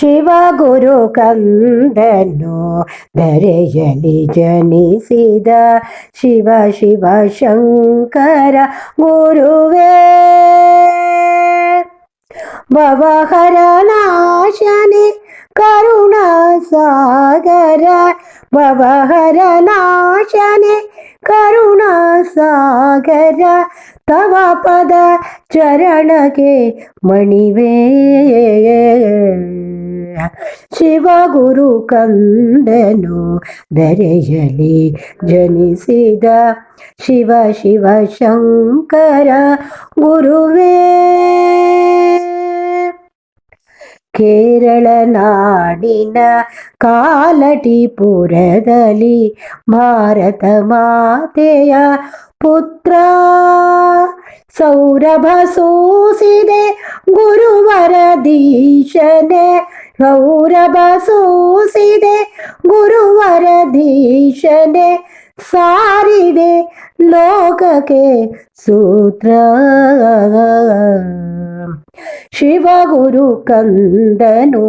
ಶಿವ ಗುರು ಕಂದನು ಧರೆಯಲಿ ಜನಿಸಿದ ಶಿವ ಶಿವ ಶಂಕರ ಗುರುವೇ. ಭವಹರ ನಾಶನೆ ಕರುಣ ಸಾಗರ ಭವಹರ ನಾಶನೆ ಕರುಣ ಸಾಗರ ತವ ಪದ ಚರಣಕ್ಕೆ ಮಣಿವೇ. ಶಿವ ಗುರು ಕಂದನು ದರೆಯಲಿ ಜನಿಸಿದ ಶಿವ ಶಿವ ಶಂಕರ ಗುರುವೇ. ಕೇರಳ ನಾಡಿನ ಕಾಲಟಿಪುರದಲ್ಲಿ ಭಾರತ ಮಾತೆಯ ಪುತ್ರ. ಸೌರಭ ಸೂಸಿದೆ ಗುರುವರದೀಶನೆ ಸೌರಭ ಸೂಸಿದೆ ಗುರುವರ ದೀಶನೆ. ಸಾರಿದೆ ಲೋಕಕ್ಕೆ ಸೂತ್ರ. ಶಿವಗುರು ಕಂದನು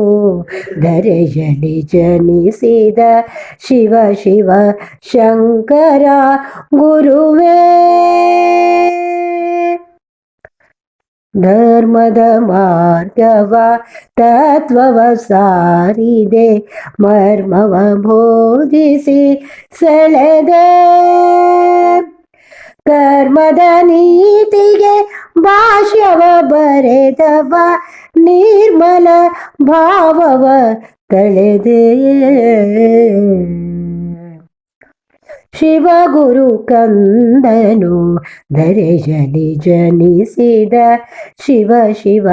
ಧರೆಯಲಿ ಜನಿಸಿದ ಶಿವ ಶಿವ ಶಂಕರ ಗುರುವೇ. ಧರ್ಮದ ಮಾರ್ಗವ ತತ್ವವ ಸಾರಿದೆ ಮರ್ಮವ ಬೋಧಿಸಿ ಸೆಳೆದೆ ಕರ್ಮದ ನೀತಿಗೆ ಭಾಷ್ಯವ ಬರೆದವ ನಿರ್ಮಲ ಭಾವವ ತಳೆದೆ ಶಿವ ಗುರು ಕಂದನು ಧರೆಯಲಿ ಜನಿಸಿದ ಶಿವ ಶಿವ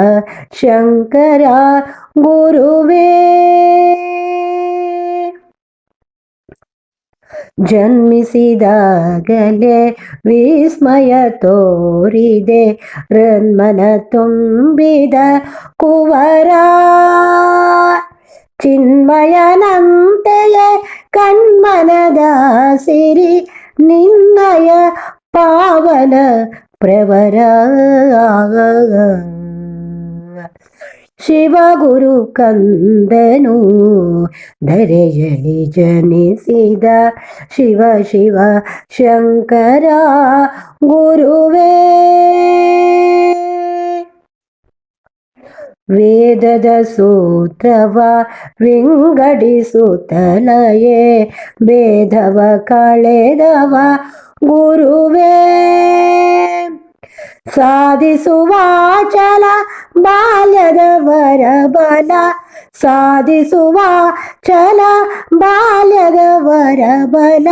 ಶಂಕರ ಗುರುವೇ. ಜನ್ಮಿಸಿದಾಗಲೇ ವಿಸ್ಮಯ ತೋರಿದೆ ರನ್ಮನ ತುಂಬಿದ ಕುವರ. ಚಿನ್ಮಯನಂತೆಯ ಕಣ್ಮನದ ಸಿರಿ ನಿನ್ನಯ ಪಾವನ ಪ್ರವರ ಶಿವ ಗುರು ಕಂದನು ಧರೆಯಲಿ ಜನಿಸಿದ ಶಿವ ಶಿವ ಶಂಕರ ಗುರುವೇ ವೇದದ ಸೂತ್ರವ ವಿಂಗಡಿಸುತ್ತಲಯೇ ಭೇದವ ಕಳೆದವ ಗುರುವೇ. ಸಾಧಿಸುವ ಚಲ ಬಾಲ್ಯದವರ ಬಲ ಸಾಧಿಸುವ ಚಲ ಬಾಲ್ಯದವರ ಬಲ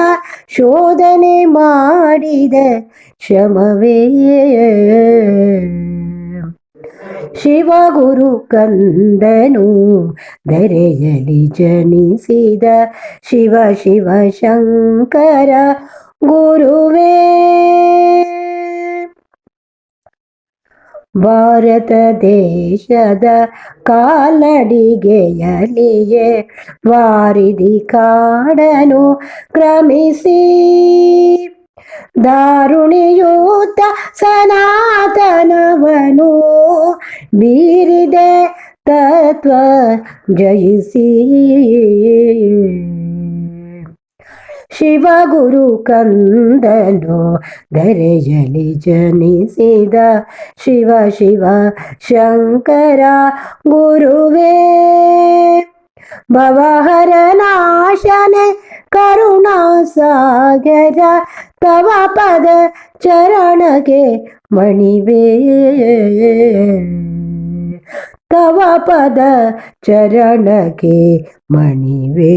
ಶೋಧನೆ ಮಾಡಿದ ಶ್ರಮವೇ ಶಿವ ಗುರು ಕಂದನು ಧರೆಯಲಿ ಜನಿಸಿದ ಶಿವ ಶಿವ ಶಂಕರ ಗುರುವೇ. ಭಾರತ ದೇಶದ ಕಾಲಡಿಗೆಯಲಿಯೇ ವಾರಿದಿ ಕಾಡನು ಕ್ರಮಿಸಿ. ದಾರುಣಿಯೂತ ಸನಾತನವನು ಬೀರಿದೆ ತತ್ವ ಜಯಿಸಿ. ಶಿವ ಗುರು ಕಂದನು ಧರೆಯಲಿ ಜನಿಸಿದ ಶಿವ ಶಿವ ಶಂಕರ ಗುರುವೇ. ಭವಹರ ನಾಶನೆ ಕರುಣಾ ಸಾಗರ ತವ ಪದ ಚರಣಗೆ ಮಣಿವೇ ತವ ಪದ ಚರಣಗೆ ಮಣಿವೇ